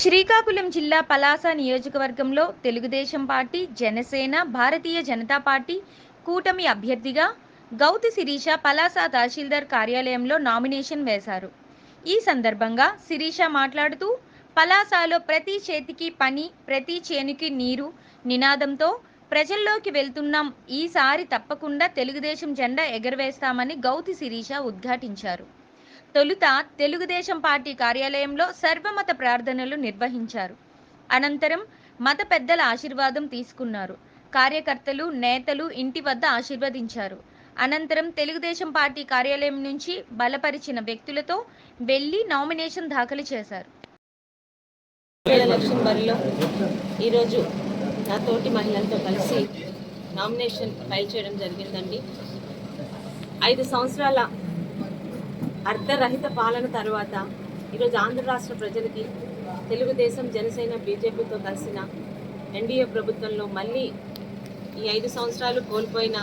శ్రీకాకుళం జిల్లా పలాస నియోజకవర్గంలో Telugu Desam party Janasena Bharatiya Janata party కూటమి అభ్యర్థిగా గౌతి శిరీష పలాస తహసీల్దార్ కార్యాలయంలో నామినేషన్ వేశారు. ఈ సందర్భంగా శిరీష మాట్లాడుతూ పలాసలో ప్రతి చేతికి పని ప్రతి చేనుకి నీరు నినాదంతో ప్రజల్లోకి వెళ్తున్నాం. ఈసారి తప్పకుండా తెలుగుదేశం జెండా ఎగరవేస్తామని గౌతి శిరీష ఉద్ఘాటించారు. తొలుత తెలుగుదేశం పార్టీ కార్యాలయంలో సర్వమత ప్రార్థనలు నిర్వహించారు. అనంతరం మత పెద్దల ఆశీర్వాదం తీసుకున్నారు. కార్యకర్తలు నేతలు ఇంటి వద్ద ఆశీర్వదించారు. అనంతరం తెలుగుదేశం పార్టీ కార్యాలయం నుంచి బలపరిచిన వ్యక్తులతో వెళ్ళి నామినేషన్ దాఖలు చేశారు. ఎలక్షన్ బరిలో ఈరోజు నా తోటి మహిళలతో కలిసి నామినేషన్ ఫైల్ చేయడం జరిగిందండి. ఐదు సంవత్సరాల అర్ధరహిత పాలన తర్వాత ఈరోజు ఆంధ్ర రాష్ట్ర ప్రజలకి తెలుగుదేశం జనసేన బీజేపీతో కలిసిన ఎన్డీఏ ప్రభుత్వంలో మళ్ళీ ఈ ఐదు సంవత్సరాలు కోల్పోయిన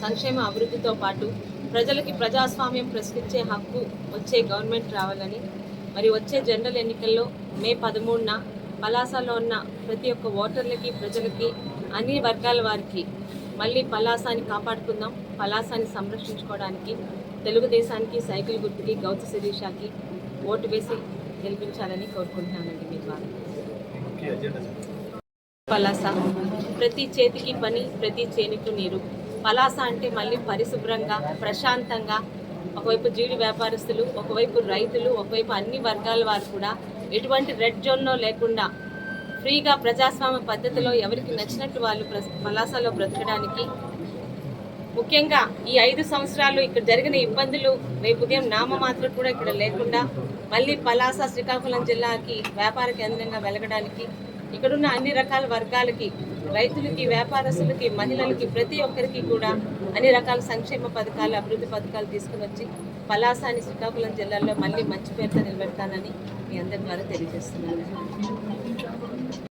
సంక్షేమ అభివృద్ధితో పాటు ప్రజలకి ప్రజాస్వామ్యం ప్రశ్నించే హక్కు వచ్చే గవర్నమెంట్ రావాలని మరి వచ్చే జనరల్ ఎన్నికల్లో మే పదమూడున పలాసలో ఉన్న ప్రతి ఒక్క ఓటర్లకి ప్రజలకి అన్ని వర్గాల వారికి మళ్ళీ పలాసాని కాపాడుకుందాం పలాసాని సంరక్షించుకోవడానికి తెలుగుదేశానికి సైకిల్ గుర్తుకి గౌత శిరీషాకి ఓటు వేసి గెలిపించాలని కోరుకుంటున్నానండి మీ ద్వారా. పలాస. ప్రతి చేతికి పని ప్రతి చేనుకు నీరు. పలాస అంటే మళ్ళీ పరిశుభ్రంగా ప్రశాంతంగా. ఒకవైపు జీడి వ్యాపారస్తులు ఒకవైపు రైతులు ఒకవైపు అన్ని వర్గాల వారు కూడా ఎటువంటి రెడ్ జోన్లో లేకుండా ఫ్రీగా ప్రజాస్వామ్య పద్ధతిలో ఎవరికి నచ్చినట్టు వాళ్ళు ప్ర- పలాసలో బ్రతకడానికి ముఖ్యంగా ఈ ఐదు సంవత్సరాలు ఇక్కడ జరిగిన ఇబ్బందులు రేపు ఉదయం నామమాత్రం కూడా ఇక్కడ లేకుండా మళ్ళీ పలాస శ్రీకాకుళం జిల్లాకి వ్యాపార కేంద్రంగా వెలగడానికి ఇక్కడున్న అన్ని రకాల వర్గాలకి రైతులకి వ్యాపారస్తులకి మహిళలకి ప్రతి ఒక్కరికి కూడా అన్ని రకాల సంక్షేమ పథకాలు అభివృద్ధి పథకాలు తీసుకుని వచ్చి పలాసాని శ్రీకాకుళం జిల్లాలో మళ్ళీ మంచి పేరుతో నిలబెడతానని మీ అందరి ద్వారా తెలియజేస్తున్నాను.